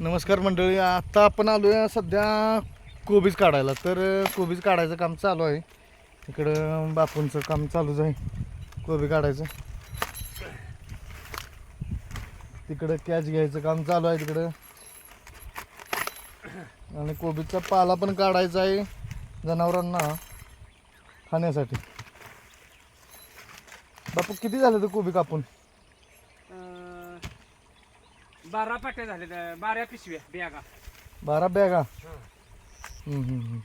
नमस्कार मंडळी आत्ता आपण आलो आहे सध्या कोबीज काढायला. तर कोबीज काढायचं काम चालू आहे. इकडं बापूंचं काम चालूच आहे कोबी काढायचं. तिकडं कॅच घ्यायचं काम चालू आहे तिकडं. आणि कोबीचा पाला पण काढायचा आहे जनावरांना खाण्यासाठी. बापू किती झालं तर कोबी कापून? बारा पाट्या झाल्या बारा पिशव्या बॅगा. बारा बॅगा? हम्म, हम्म, हम्म.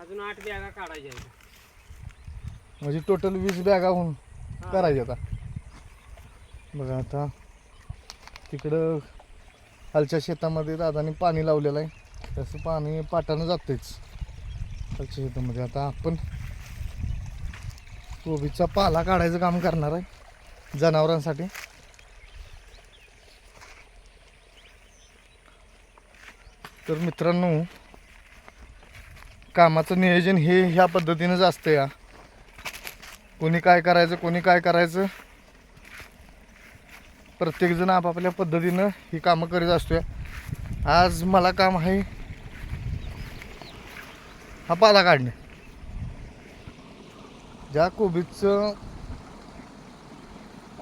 अजून आठ बॅगा काढायच्या आहेत. म्हणजे टोटल वीस बॅगा होऊन करायचे आता. बघा आता तिकडं खालच्या शेतामध्ये दादाने पाणी लावलेलं आहे. तसं पाणी पाटानं जातेच खालच्या शेतामध्ये. आता आपण कोबीचा पाला काढायचं काम करणार आहे जनावरांसाठी. तर मित्रांनो कामाचं नियोजन हे ह्या पद्धतीनंच असतं या. कोणी काय करायचं कोणी काय करायचं प्रत्येकजण आपापल्या पद्धतीनं ही कामं करीत असतोय. आज मला काम आहे हा पाला काढणे. ज्या कोबीचं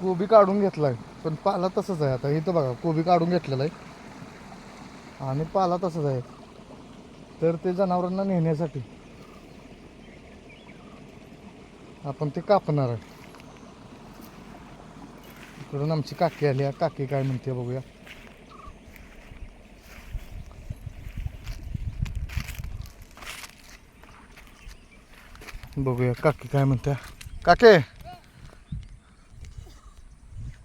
कोबी काढून घेतला आहे पण पाला तसंच आहे. आता इथं बघा कोबी काढून घेतलेला आहे. आणि पाला तसंच आहे. तर ते जनावरांना नेण्यासाठी. आपण ते कापणार आहे. इकडून आमची काकी आली. काकी काय म्हणते बघूया. बघूया काकी काय म्हणत्या काके!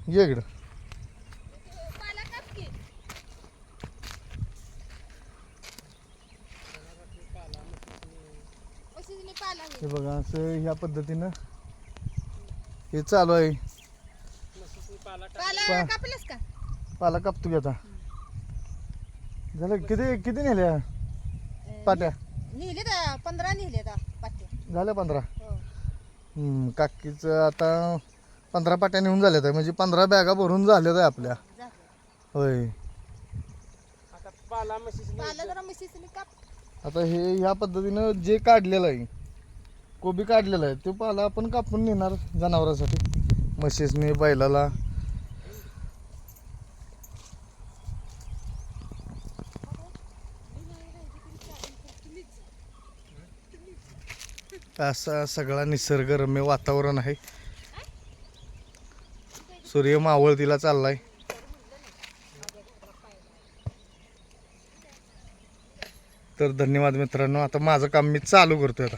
ये इकडं. हे बघा असं ह्या पद्धतीनं हे चालू आहे. पाला टाक- पाला कापलंस का? पाला कापतो आता. झालं किती किती नेल्या? पाट्या? नेले पंधरा नेले पाट्या. झाल्या पंधरा? हो. हम्म, काकीचं आता पंधरा पाट्या नेऊन झाल्यात आहे. म्हणजे पंधरा बॅगा भरून झाल्यात आहे आपल्या. होय. आता पाला म्हशीसनी पाला जरा म्हशीसनी काप. आता हे ह्या पद्धतीनं जे काढलेलं आहे कोबी काढलेला आहे. ते पाला आपण कापून नेणार जनावरांसाठी. म्हशीसनी बैलाला. असा सगळा निसर्गरम्य वातावरण आहे. सूर्य मावळतीला चाललाय. तर धन्यवाद मित्रांनो आता माझं काम मी चालू करतोय आता.